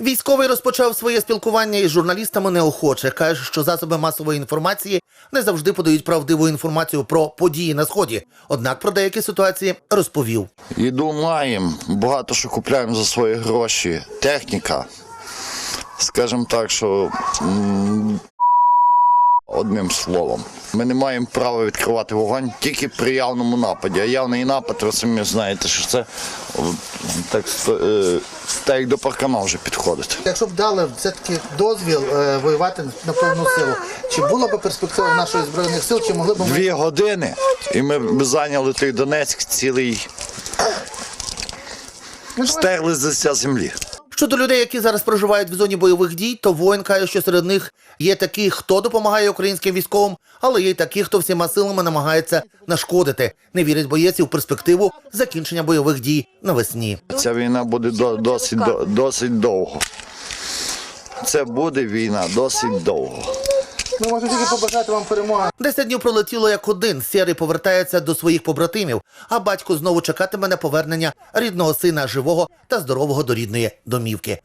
Військовий розпочав своє спілкування із журналістами неохоче. Каже, що засоби масової інформації не завжди подають правдиву інформацію про події на сході. Однак про деякі ситуації розповів. Їду маємо, багато що купляємо за свої гроші. Техніка. Скажімо так, що одним словом. Ми не маємо права відкривати вогонь тільки при явному нападі. А явний напад, ви самі знаєте, що це так, е, так як до паркана вже підходить. Якщо б дали все-таки дозвіл е, воювати на повну силу, чи була б перспектива нашої збройних сил, чи могли б ми Дві години, і ми б зайняли той Донецьк цілий. Стерли з лиця землі. Щодо людей, які зараз проживають в зоні бойових дій, то воїн каже, що серед них є такі, хто допомагає українським військовим, але є й такі, хто всіма силами намагається нашкодити. Не вірить боєць в перспективу закінчення бойових дій навесні. Ця війна буде до- досить, до- досить довго. Це буде війна досить довго. Ми можемо тільки побажати вам перемоги. Десять днів пролетіло як один. Сірий повертається до своїх побратимів, а батько знову чекатиме на повернення рідного сина живого та здорового до рідної домівки.